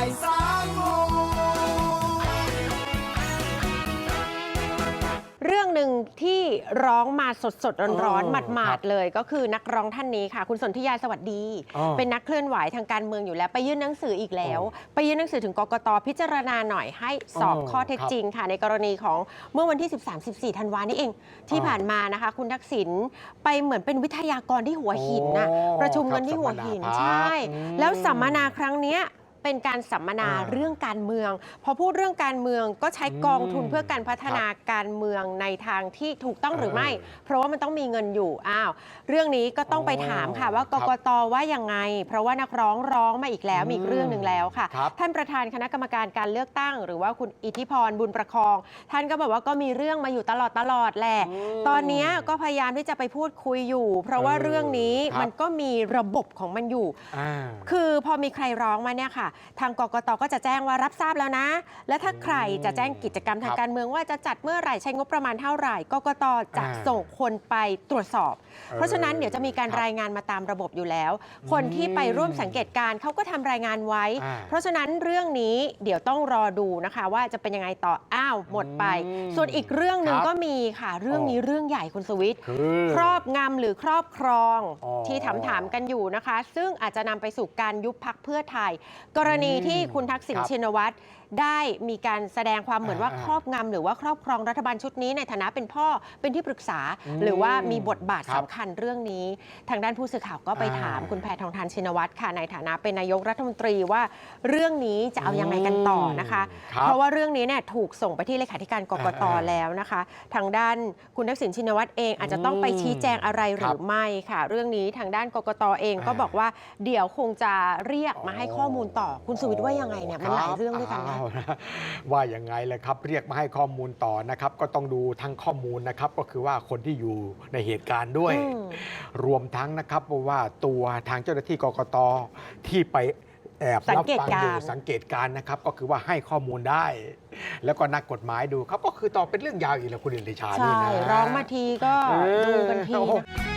ายสามโมงเรื่องหนึ่งที่ร้องมาสดสดๆร้อนๆเออหมาครัดบๆเลย ก็คือนักร้องท่านนี้ค่ะ คุณสนธิยาสวัสดีอ๋อเป็นนักเคลื่อนไหวทางการเมืองอยู่แล้ว ไปยื่นหนังสืออีกแล้วอ๋อไปยื่นหนังสือถึงกกตพิจารณาหน่อยให้สอบอ๋อข้อเท็จครับจริงค่ะ ในกรณีของเมื่อวันที่ 13-14ธันวานี่เอง ที่อ๋อผ่านมานะคะ คุณทักษิณไปเหมือนเป็นวิทยากรที่หัวหินนะโอ้ประชุมกันครับที่หัวหินสัมมนาใช่อืมแล้วสัมมนาครั้งเนี้ย เป็นการสัมมนาอ่าเรื่องการเมือง พอพูดเรื่องการเมืองก็ใช้กองทุนอืมเพื่อการพัฒนาการเมืองในทางที่ถูกต้องหรือไม่ เพราะว่ามันต้องมีเงินอยู่อ้าวเรื่องนี้ก็ต้องไปถามค่ะว่ากครักบตว่ายังไง เพราะว่านักร้องร้องมาอีกแล้วมีอีกเรื่องหนึ่งแล้วค่ะครับท่านประธานคณะกรรมการการเลือกตั้ง หรือว่าคุณอิทธิพรบุญประคอง ท่านก็บอกว่าก็มีเรื่องมาอยู่ตลอดตลอดแหละอืมตอนเนี้ยก็พยายามที่จะไปพูดคุยอยู่ เพราะว่าเออเรื่องนี้ครับมันก็มีระบบของมันอยู่อ่าคือพอมีใครร้องมาเนี่ยค่ะทางกกตก็จะแจ้งว่ารับทราบแล้วนะ และถ้าใครจะแจ้งกิจกรรมทางครับการเมืองว่าจะจัดเมื่อไหร่ใช้งบประมาณเท่าไหร่กกตจะอ่าส่งคนไปตรวจสอบเออเพราะฉะนั้นเดี๋ยวจะมีการครับรายงานมาตามระบบอยู่แล้ว คนที่ไปร่วมสังเกตการณ์เขาก็ทำรายงานไว้อ่าเพราะฉะนั้นเรื่องนี้เดี๋ยวต้องรอดูนะคะ ว่าจะเป็นยังไงต่ออ้าวหมดไปอืมส่วนอีกเรื่องหนึ่งครับก็มีค่ะเรื่องนี้อ๋อเรื่องใหญ่คุณสวิทย์คือครอบงำหรือครอบครองอ๋อที่ถามถามๆกันอยู่นะคะ ซึ่งอาจจะนำไปสู่การยุบพักเพื่อไทยกรณีที่คุณทักษิณชินวัตร ได้มีการแสดงความเหมือนว่าอ่าครอบงำหรือว่าครอบครองรัฐบาลชุดนี้ในฐานะเป็นพ่อเป็นที่ปรึกษาอืมหรือว่ามีบทบาทครับสำคัญเรื่องนี้ ทางด้านผู้สื่อข่าวก็ไปอ่าถามคุณแพทองทานชินวัตรค่ะในฐานะเป็นนายกรัฐมนตรีว่าเรื่องนี้จะเอายังไงกันต่อนะคะครับเพราะว่าเรื่องนี้เนี่ยถูกส่งไปที่เลขาธิการกกตอ่าแล้วนะคะ ทางด้านคุณทักษิณชินวัตรเองอาจจะต้องไปชี้แจงอะไรหครัรืบอไม่ค่ะ เรื่องนี้ทางด้านกกตเองก็อ่าบอกว่าเดี๋ยวคงจะเรียกมาให้ข้อมูลต่อคุณสุวิทย์ว่ายังไงเนี่ยมันหลายคบเรื่องด้วยกันนะอ้าวว่ายังไงเลยครับ เรียกมาให้ข้อมูลต่อนะครับ ก็ต้องดูทั้งข้อมูลนะครับ ก็คือว่าคนที่อยู่ในเหตุการณ์ด้วยอืมรวมทั้งนะครับว่าตัวทางเจ้าหน้าที่กกตที่ไปแอบสังรับเกตฟังการณ์อยู่สังเกตการณ์นะครับ ก็คือว่าให้ข้อมูลได้ แล้วก็นักกฎหมายดูครับก็คือต่อเป็นเรื่องยาวอีกแล้วคุณเดลิชาใช่นี่นะ ร้องมาทีก็เออดูกันที โอ้โหนะ